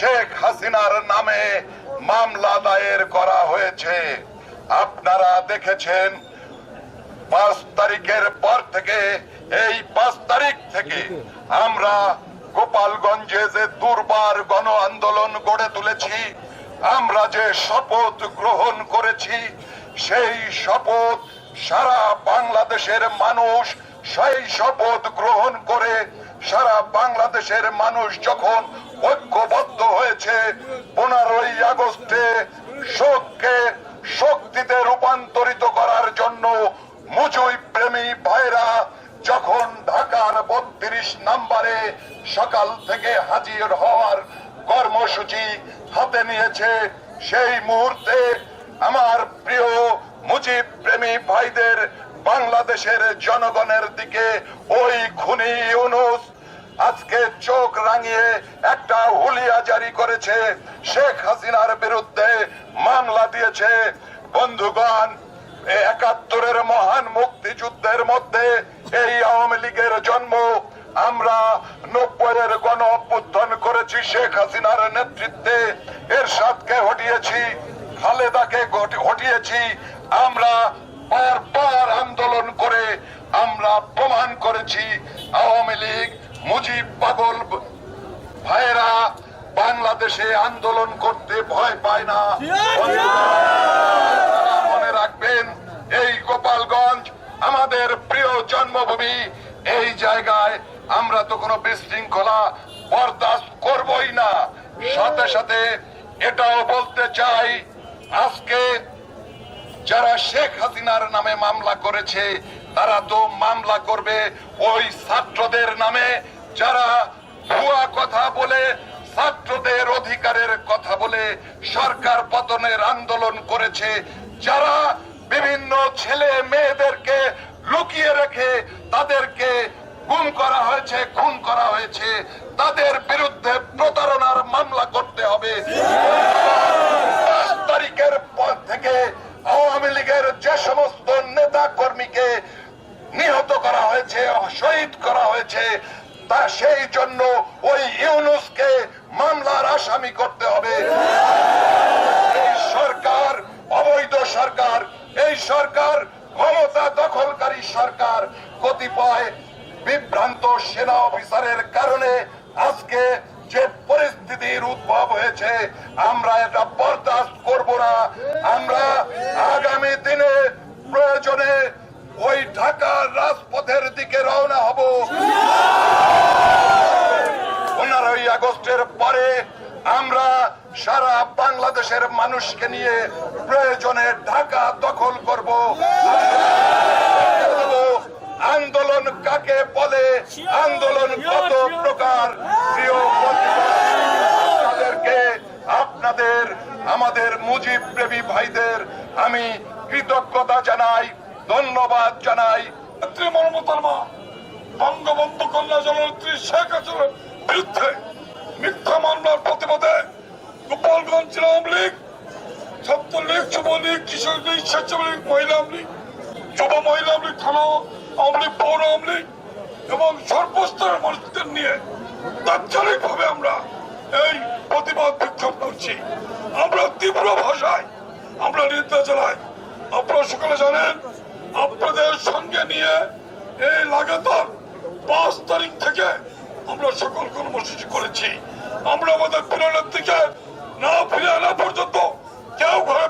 শেখ হাসিনার নামে মামলা দায়ের করা হয়েছে। আপনারা দেখেছেন, পাঁচ তারিখের পর থেকে, এই পাঁচ তারিখ থেকে আমরা গোপালগঞ্জে যে দুর্বার গণ আন্দোলন গড়ে তুলেছি, আমরা যে শপথ গ্রহণ করেছি, সেই শপথ সারা বাংলাদেশের মানুষ, সেই শপথ গ্রহণ করে সারা বাংলাদেশের মানুষ যখন ঐক্যবদ্ধ আগস্টে শোককে শক্তিতে রূপান্তরিত করার জন্য মুজুই প্রেমী ভাইরা যখন ঢাকার বত্রিশ নাম্বারে সকাল থেকে হাজির হওয়ার কর্মসূচি হাতে নিয়েছে, সেই মুহূর্তে আমার প্রিয় মুজিব প্রেমী ভাইদের বাংলাদেশের জনগণের দিকে ওই খুনি ইউনুস আজকে চোখ রাঙিয়ে একটা হুলিয়া জারি করেছে শেখ হাসিনার বিরুদ্ধে মামলা দিয়েছে। বন্ধুগণ একাত্তরের মহান মুক্তিযুদ্ধের মধ্যে এই আওয়ামী লীগের জন্ম। আমরা নব্বইয়ের গণ অভ্যুত্থান করেছি শেখ হাসিনার নেতৃত্বে, এরশাদকে হটিয়েছি, খালেদাকে হটিয়েছি। আমরা বারবার আন্দোলন করে আমরা প্রমাণ করেছি আওয়ামী লীগ মুজিব পাগল ভাইয়েরা, বাংলাদেশে আন্দোলন করতে ভয় পায় না। মনে রাখবেন, এই গোপালগঞ্জ আমাদের প্রিয় জন্মভূমি, এই জায়গায় আমরা তো কোনো বিশৃঙ্খলা বরদাস্ত করবই না। সাথে সাথে এটাও বলতে চাই, আজকে যারা শেখ হাসিনার নামে মামলা করেছে তারা তো মামলা করবে ওই ছাত্রদের নামে, যারা ভুয়া কথা বলে, ছাত্রদের অধিকারের কথা বলে সরকার পতনের আন্দোলন করেছে, যারা বিভিন্ন ছেলে মেয়েদেরকে লুকিয়ে রেখে তাদেরকে গুম করা হয়েছে, খুন করা হয়েছে, তাদের বিরুদ্ধে নিহত করা হয়েছে, শহীদ করা হয়েছে। তা সেই জন্য ওই ইউনুসকে মামলার আসামি করতে হবে। এই সরকার, অবৈধ সরকার, এই সরকার ক্ষমতা দখলকারী সরকার, কতিপয় বিভ্রান্ত সেনা অফিসারের কারণে আজকে যে পরিস্থিতির উদ্ভব হয়েছে, আমরা এটা বরদাস্ত করব না। আমরা আগামী দিনে রাজপথের দিকে রওনা হব। পনেরোই আগস্টের পরে আমরা সারা বাংলাদেশের মানুষকে নিয়ে প্রয়োজনে ঢাকা দখল করব। আন্দোলন কাকে বলে? আন্দোলন কত প্রকার? প্রিয় আপনাদের, আমাদের মুজিব প্রেমী ভাইদের আমি কৃতজ্ঞতা জানাই, ধন্যবাদ জানাই। বঙ্গবন্ধু কন্যা জননেত্রী শেখ হাসিনার বিরুদ্ধে মিথ্যা মামলার প্রতিবাদে গোপালগঞ্জ আওয়ামী লীগ, ছাত্রলীগ, যুবলীগ কিশোর লীগ স্বেচ্ছাসেবী লীগ মহিলা আওয়ামী লীগ, যুব মহিলা আওয়ামী লীগ, থানা আওয়ামী লীগ, পৌর আওয়ামী লীগ এবং সর্বস্তরের মানুষদের নিয়ে তাৎক্ষণিকভাবে আমরা এই প্রতিবাদ বিক্ষোভ করছি। আমরা তীব্র ভাষায় আমরা নির্দেশ জানাই আপনারা সকলে জানেন আপনাদের সঙ্গে নিয়ে এই লাগাতার পাঁচ তারিখ থেকে আমরা সকল কর্মসূচি করেছি। আমরা আমাদের ফিরানোর দিকে না ফিরে আনা পর্যন্ত কেউ ঘরে